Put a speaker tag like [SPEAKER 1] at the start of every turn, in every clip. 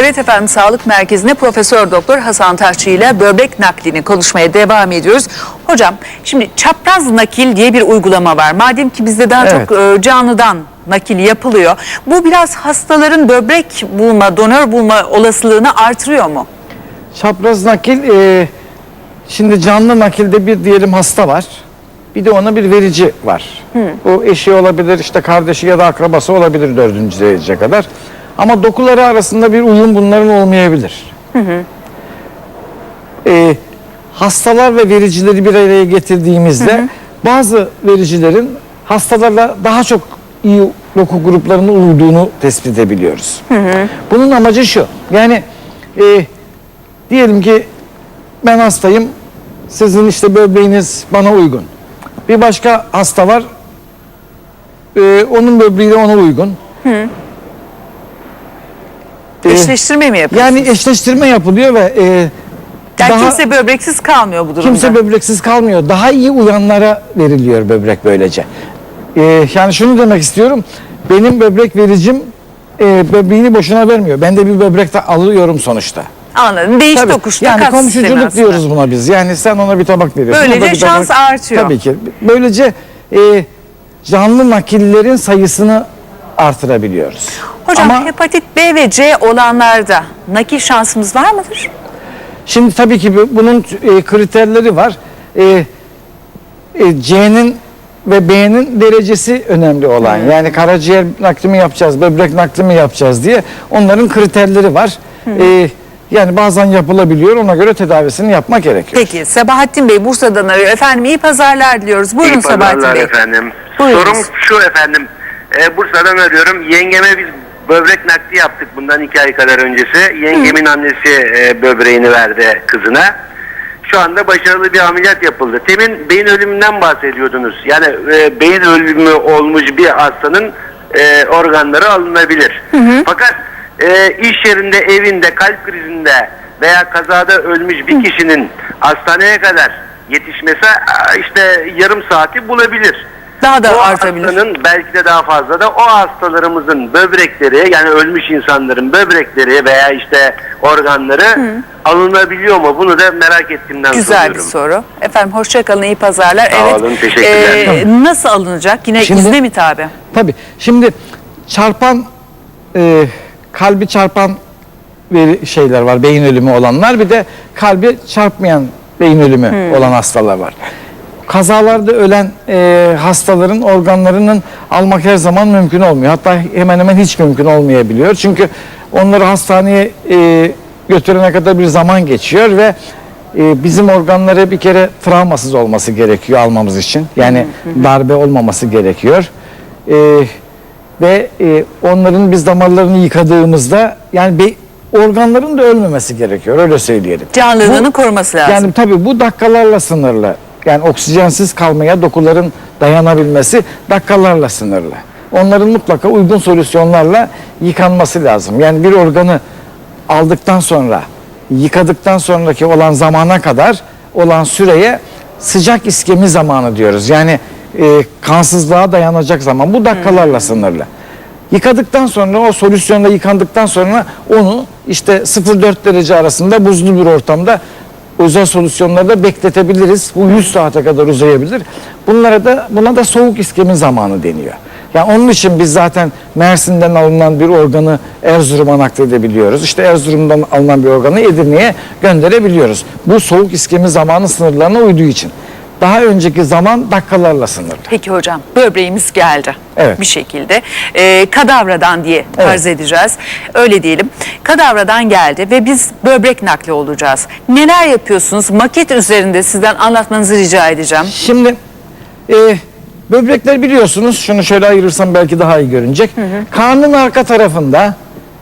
[SPEAKER 1] Evet efendim Sağlık Merkezi'nde Profesör Doktor Hasan Taşçı ile böbrek naklini konuşmaya devam ediyoruz. Hocam şimdi çapraz nakil diye bir uygulama var. Madem ki bizde daha
[SPEAKER 2] Evet.
[SPEAKER 1] çok e, canlıdan nakil yapılıyor. Bu biraz hastaların böbrek bulma, donör bulma olasılığını artırıyor mu?
[SPEAKER 2] Çapraz nakil, e, şimdi canlı nakilde bir diyelim hasta var. Bir de ona bir verici var. Bu eşi olabilir, işte kardeşi ya da akrabası olabilir dördüncü derece kadar. Ama dokuları arasında bir uyum bunların olmayabilir. E, hastalar ve vericileri bir araya getirdiğimizde bazı vericilerin hastalarla daha çok iyi doku gruplarının uyduğunu tespit edebiliyoruz. Bunun amacı şu. Yani e, Diyelim ki ben hastayım. Sizin işte böbreğiniz bana uygun. Bir başka hasta var. e, onun böbreği de ona uygun. E,
[SPEAKER 1] Eşleştirme mi yapıyorsunuz?
[SPEAKER 2] yani eşleştirme yapılıyor ve e,
[SPEAKER 1] Yani
[SPEAKER 2] daha
[SPEAKER 1] kimse böbreksiz kalmıyor bu durumda.
[SPEAKER 2] kimse böbreksiz kalmıyor. Daha iyi uyanlara veriliyor böbrek böylece. E, yani şunu demek istiyorum. Benim böbrek vericim e, böbreğini boşuna vermiyor. Ben de bir böbrek de alıyorum sonuçta.
[SPEAKER 1] Anladım. Değiş
[SPEAKER 2] Tabii.
[SPEAKER 1] tokuşta
[SPEAKER 2] yani
[SPEAKER 1] kas
[SPEAKER 2] komşuculuk diyoruz buna biz. Yani sen ona bir tabak veriyorsun.
[SPEAKER 1] Böylece şans artıyor.
[SPEAKER 2] Tabii ki. Böylece e, canlı nakillerin sayısını artırabiliyoruz.
[SPEAKER 1] Hocam
[SPEAKER 2] Ama
[SPEAKER 1] hepatit B ve C olanlarda nakil şansımız var mıdır?
[SPEAKER 2] şimdi tabii ki bu- bunun e, kriterleri var. E, e, C'nin ve B'nin derecesi önemli olan.
[SPEAKER 1] Hmm.
[SPEAKER 2] Yani karaciğer nakli mi yapacağız, böbrek nakli mi yapacağız diye onların kriterleri var.
[SPEAKER 1] Hmm.
[SPEAKER 2] E, yani bazen yapılabiliyor. Ona göre tedavisini yapmak gerekiyor.
[SPEAKER 1] Peki Sabahattin Bey Bursa'dan arıyor. Efendim iyi pazarlar diliyoruz. Buyurun
[SPEAKER 3] İyi
[SPEAKER 1] Sabahattin
[SPEAKER 3] pazarlar
[SPEAKER 1] Bey.
[SPEAKER 3] efendim.
[SPEAKER 1] Buyurunuz.
[SPEAKER 3] Sorum şu efendim. Ee, Bursa'dan arıyorum. Yengeme biz böbrek nakli yaptık bundan iki ay kadar öncesi. Yengemin annesi e, böbreğini verdi kızına. Şu anda başarılı bir ameliyat yapıldı. Temin beyin ölümünden bahsediyordunuz. Yani e, beyin ölümü olmuş bir hastanın e, organları alınabilir. Fakat e, iş yerinde, evinde, kalp krizinde veya kazada ölmüş bir kişinin hastaneye kadar yetişmesi işte yarım saati bulabilir.
[SPEAKER 1] Daha da
[SPEAKER 3] o
[SPEAKER 1] artabilir.
[SPEAKER 3] hastanın belki de daha fazla da o hastalarımızın böbrekleri yani ölmüş insanların böbrekleri veya işte organları alınabiliyor mu? Bunu da merak ettiğimden
[SPEAKER 1] Güzel bir
[SPEAKER 3] soruyorum.
[SPEAKER 1] soru. Efendim hoşça kalın iyi pazarlar.
[SPEAKER 3] Sağ
[SPEAKER 1] evet.
[SPEAKER 3] olun, teşekkürler.
[SPEAKER 1] Ee, nasıl alınacak? Yine
[SPEAKER 2] Şimdi-
[SPEAKER 1] izne mi tabi?
[SPEAKER 2] Tabii. Şimdi çarpan e, kalbi çarpan veri- şeyler var. Beyin ölümü olanlar. Bir de kalbi çarpmayan beyin ölümü olan hastalar var. Kazalarda ölen e, hastaların organlarının almak her zaman mümkün olmuyor. Hatta hemen hemen hiç mümkün olmayabiliyor. Çünkü onları hastaneye e, götürene kadar bir zaman geçiyor ve e, bizim organları bir kere travmasız olması gerekiyor almamız için. Yani darbe olmaması gerekiyor. E, ve e, onların biz damarlarını yıkadığımızda yani be, organların da ölmemesi gerekiyor öyle söyleyelim.
[SPEAKER 1] Canlılığını
[SPEAKER 2] Bu-
[SPEAKER 1] koruması lazım.
[SPEAKER 2] Yani tabii bu dakikalarla sınırlı. Yani oksijensiz kalmaya dokuların dayanabilmesi dakikalarla sınırlı. Onların mutlaka uygun solüsyonlarla yıkanması lazım. Yani bir organı aldıktan sonra, yıkadıktan sonraki olan zamana kadar olan süreye sıcak iskemi zamanı diyoruz. Yani e, kansızlığa dayanacak zaman. Bu dakikalarla sınırlı. Yıkadıktan sonra o solüsyonla yıkandıktan sonra onu işte 0-4 derece arasında buzlu bir ortamda özel solüsyonlarda bekletebiliriz. Bu 100 saate kadar uzayabilir. Bunlara da buna da soğuk iskemi zamanı deniyor. Yani onun için biz zaten Mersin'den alınan bir organı Erzurum'a nakledebiliyoruz. İşte Erzurum'dan alınan bir organı Edirne'ye gönderebiliyoruz. Bu soğuk iskemi zamanı sınırlarına uyduğu için. Daha önceki zaman dakikalarla sınırlı.
[SPEAKER 1] Peki hocam böbreğimiz geldi
[SPEAKER 2] Evet.
[SPEAKER 1] bir şekilde. Ee, kadavradan diye farz edeceğiz. Öyle diyelim. Kadavradan geldi ve biz böbrek nakli olacağız. Neler yapıyorsunuz? Maket üzerinde sizden anlatmanızı rica edeceğim.
[SPEAKER 2] Şimdi e, böbrekler biliyorsunuz şunu şöyle ayırırsam belki daha iyi görünecek. Karnın arka tarafında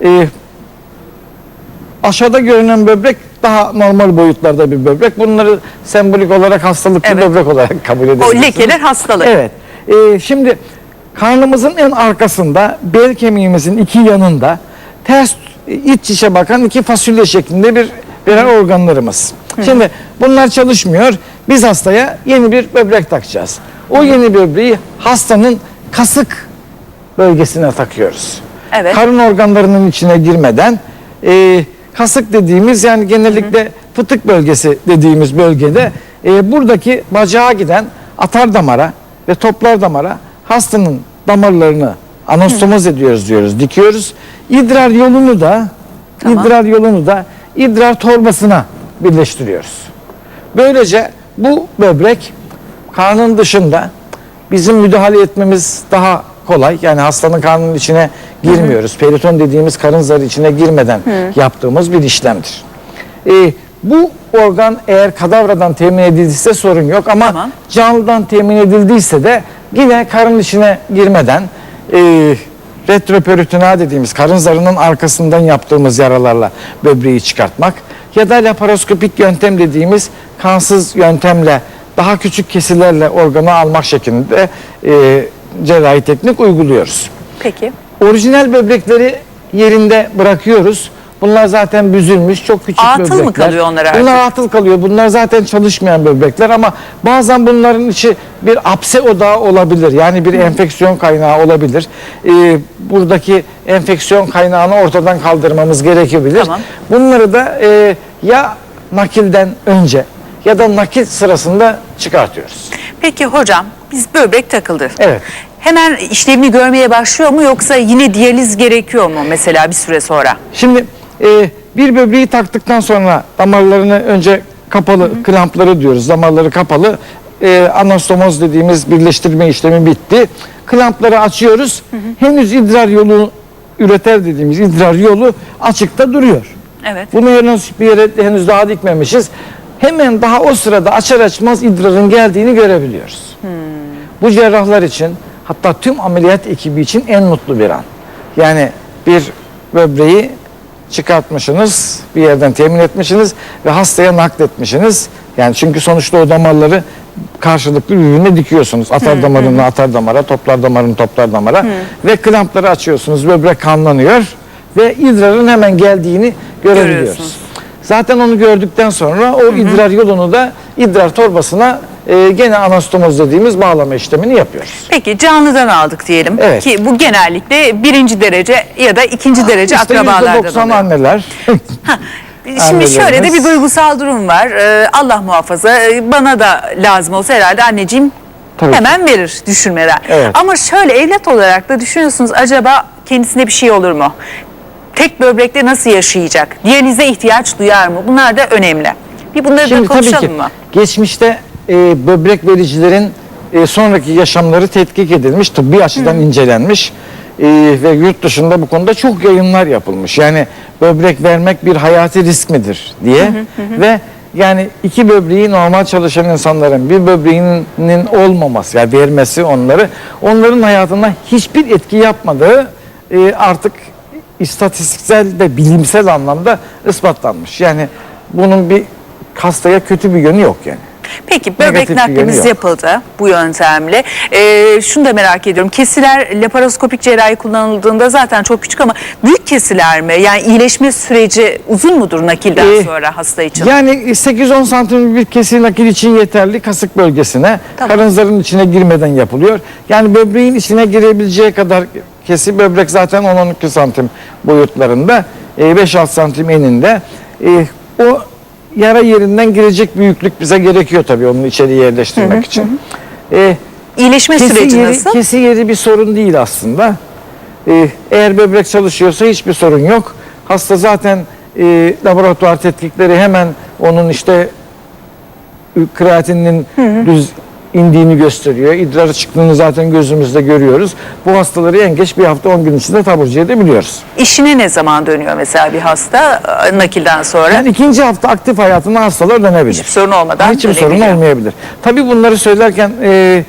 [SPEAKER 2] e, aşağıda görünen böbrek daha normal boyutlarda bir böbrek. Bunları sembolik olarak hastalıklı
[SPEAKER 1] Evet.
[SPEAKER 2] böbrek olarak kabul
[SPEAKER 1] O
[SPEAKER 2] edebilirsiniz.
[SPEAKER 1] lekeler hastalık.
[SPEAKER 2] Evet. E, şimdi karnımızın en arkasında bel kemiğimizin iki yanında ters iç içe bakan iki fasulye şeklinde bir birer organlarımız. Şimdi bunlar çalışmıyor. Biz hastaya yeni bir böbrek takacağız. O yeni böbreği hastanın kasık bölgesine takıyoruz.
[SPEAKER 1] Evet.
[SPEAKER 2] Karın organlarının içine girmeden e, kasık dediğimiz yani genellikle fıtık bölgesi dediğimiz bölgede e, buradaki bacağa giden atar damara ve toplar damara hastanın damarlarını anastomoz ediyoruz diyoruz, dikiyoruz. İdrar yolunu da
[SPEAKER 1] Tamam.
[SPEAKER 2] idrar yolunu da idrar torbasına birleştiriyoruz. Böylece bu böbrek karnın dışında bizim müdahale etmemiz daha kolay. Yani hastanın karnının içine girmiyoruz. Periton dediğimiz karın zarı içine girmeden yaptığımız bir işlemdir. Ee, bu organ eğer kadavradan temin edildiyse sorun yok ama
[SPEAKER 1] Tamam.
[SPEAKER 2] canlıdan temin edildiyse de yine karın içine girmeden e, retroperitonal dediğimiz karın zarının arkasından yaptığımız yaralarla böbreği çıkartmak ya da laparoskopik yöntem dediğimiz kansız yöntemle daha küçük kesilerle organı almak şeklinde e, cerrahi teknik uyguluyoruz.
[SPEAKER 1] Peki.
[SPEAKER 2] Orijinal böbrekleri yerinde bırakıyoruz. Bunlar zaten büzülmüş, çok küçük
[SPEAKER 1] Atıl mı
[SPEAKER 2] böbrekler.
[SPEAKER 1] kalıyor onlar artık?
[SPEAKER 2] Bunlar atıl kalıyor. Bunlar zaten çalışmayan böbrekler ama bazen bunların içi bir apse odağı olabilir. Yani bir enfeksiyon kaynağı olabilir. Ee, buradaki enfeksiyon kaynağını ortadan kaldırmamız gerekebilir.
[SPEAKER 1] Tamam.
[SPEAKER 2] Bunları da e, ya nakilden önce ya da nakil sırasında çıkartıyoruz.
[SPEAKER 1] Peki hocam biz böbrek takıldı.
[SPEAKER 2] Evet.
[SPEAKER 1] Hemen işlevini görmeye başlıyor mu yoksa yine diyaliz gerekiyor mu mesela bir süre sonra?
[SPEAKER 2] Şimdi e, bir böbreği taktıktan sonra damarlarını önce kapalı klampları diyoruz. Damarları kapalı. E, anastomoz dediğimiz birleştirme işlemi bitti. Klampları açıyoruz. Henüz idrar yolu üreter dediğimiz idrar yolu açıkta duruyor.
[SPEAKER 1] Evet.
[SPEAKER 2] Bunu henüz bir yere henüz daha dikmemişiz. Hemen daha o sırada açar açmaz idrarın geldiğini görebiliyoruz. Bu cerrahlar için hatta tüm ameliyat ekibi için en mutlu bir an. Yani bir böbreği çıkartmışsınız, bir yerden temin etmişsiniz ve hastaya nakletmişsiniz. Yani çünkü sonuçta o damarları karşılıklı birbirine dikiyorsunuz. Atar damarını atar damara, toplar damarını toplar damara ve klampları açıyorsunuz. Böbrek kanlanıyor ve idrarın hemen geldiğini görebiliyoruz. Zaten onu gördükten sonra o idrar yolunu da idrar torbasına e, gene anastomoz dediğimiz bağlama işlemini yapıyoruz.
[SPEAKER 1] Peki canlıdan aldık diyelim
[SPEAKER 2] Evet.
[SPEAKER 1] ki bu genellikle birinci derece ya da ikinci derece
[SPEAKER 2] İşte
[SPEAKER 1] akrabalardan
[SPEAKER 2] %90
[SPEAKER 1] oluyor.
[SPEAKER 2] anneler.
[SPEAKER 1] Şimdi şöyle de bir duygusal durum var. Ee, Allah muhafaza e, bana da lazım olsa herhalde anneciğim
[SPEAKER 2] Tabii ki.
[SPEAKER 1] hemen verir düşünmeden.
[SPEAKER 2] Evet.
[SPEAKER 1] Ama şöyle evlat olarak da düşünüyorsunuz acaba kendisine bir şey olur mu? Tek böbrekle nasıl yaşayacak? Diyalize ihtiyaç duyar mı? Bunlar da önemli. Bir bunları da
[SPEAKER 2] Şimdi tabii
[SPEAKER 1] konuşalım
[SPEAKER 2] ki
[SPEAKER 1] mı?
[SPEAKER 2] geçmişte e, böbrek vericilerin e, sonraki yaşamları tetkik edilmiş, tıbbi açıdan incelenmiş e, ve yurt dışında bu konuda çok yayınlar yapılmış. Yani böbrek vermek bir hayati risk midir diye ve yani iki böbreği normal çalışan insanların bir böbreğinin olmaması, yani vermesi onları, onların hayatına hiçbir etki yapmadığı e, artık istatistiksel de bilimsel anlamda ispatlanmış. Yani bunun bir hastaya kötü bir yönü yok yani.
[SPEAKER 1] Peki böbrek
[SPEAKER 2] Negatif bir yönü
[SPEAKER 1] naklimiz
[SPEAKER 2] yok.
[SPEAKER 1] yapıldı bu yöntemle. Ee, şunu da merak ediyorum. Kesiler laparoskopik cerrahi kullanıldığında zaten çok küçük ama büyük kesiler mi? Yani iyileşme süreci uzun mudur nakilden
[SPEAKER 2] Ee,
[SPEAKER 1] sonra hasta için?
[SPEAKER 2] Yani 8-10 santim bir kesi nakil için yeterli kasık bölgesine.
[SPEAKER 1] Tamam.
[SPEAKER 2] Karın zarının içine girmeden yapılıyor. Yani böbreğin içine girebileceği kadar kesi böbrek zaten 10-12 santim boyutlarında. e, 5-6 santim eninde. E, o yara yerinden girecek büyüklük bize gerekiyor tabii onu içeri yerleştirmek için. E,
[SPEAKER 1] İyileşme
[SPEAKER 2] Kesi
[SPEAKER 1] süreci
[SPEAKER 2] yeri,
[SPEAKER 1] nasıl?
[SPEAKER 2] kesi yeri bir sorun değil aslında. Eğer böbrek çalışıyorsa hiçbir sorun yok. Hasta zaten e, laboratuvar tetkikleri hemen onun işte e, kreatininin düz indiğini gösteriyor. İdrarı çıktığını zaten gözümüzde görüyoruz. Bu hastaları en geç bir hafta 10 gün içinde taburcu edebiliyoruz.
[SPEAKER 1] İşine ne zaman dönüyor mesela bir hasta e, nakilden sonra?
[SPEAKER 2] Yani ikinci hafta aktif hayatına hastalar dönebilir.
[SPEAKER 1] Hiçbir sorun olmadan
[SPEAKER 2] Hiçbir sorun olmayabilir. Tabii bunları söylerken e,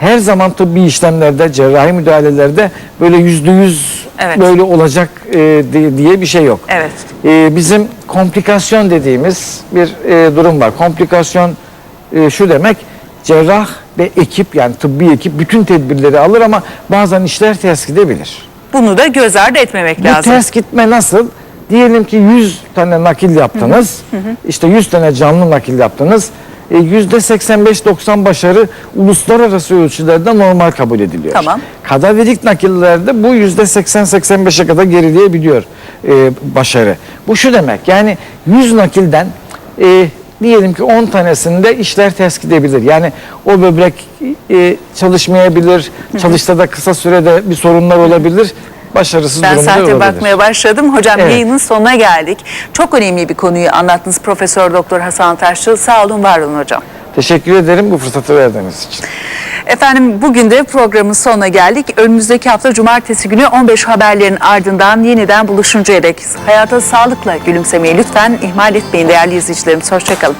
[SPEAKER 2] her zaman tıbbi işlemlerde, cerrahi müdahalelerde böyle yüzde yüz
[SPEAKER 1] Evet.
[SPEAKER 2] böyle olacak e, di- diye bir şey yok.
[SPEAKER 1] Evet.
[SPEAKER 2] E, bizim komplikasyon dediğimiz bir e, durum var. Komplikasyon e, şu demek cerrah ve ekip yani tıbbi ekip bütün tedbirleri alır ama bazen işler ters gidebilir.
[SPEAKER 1] Bunu da göz ardı etmemek
[SPEAKER 2] Bu
[SPEAKER 1] lazım.
[SPEAKER 2] ters gitme nasıl? Diyelim ki 100 tane nakil yaptınız. işte 100 tane canlı nakil yaptınız. e, %85-90 başarı uluslararası ölçülerde normal kabul ediliyor.
[SPEAKER 1] Tamam.
[SPEAKER 2] Kadaverik nakillerde bu %80-85'e kadar gerileyebiliyor e, başarı. Bu şu demek yani 100 nakilden e, diyelim ki 10 tanesinde işler ters gidebilir. Yani o böbrek e, çalışmayabilir, çalışta da kısa sürede bir sorunlar olabilir, başarısız
[SPEAKER 1] Ben saate
[SPEAKER 2] olabilir.
[SPEAKER 1] bakmaya başladım. Hocam
[SPEAKER 2] Evet.
[SPEAKER 1] yayının sonuna geldik. Çok önemli bir konuyu anlattınız Profesör Doktor Hasan Taşçı. Sağ olun, var olun hocam.
[SPEAKER 2] Teşekkür ederim bu fırsatı verdiğiniz için.
[SPEAKER 1] Efendim bugün de programın sonuna geldik. Önümüzdeki hafta cumartesi günü 15 haberlerin ardından yeniden buluşuncaya dek hayata sağlıkla gülümsemeyi lütfen ihmal etmeyin değerli izleyicilerimiz. Hoşçakalın.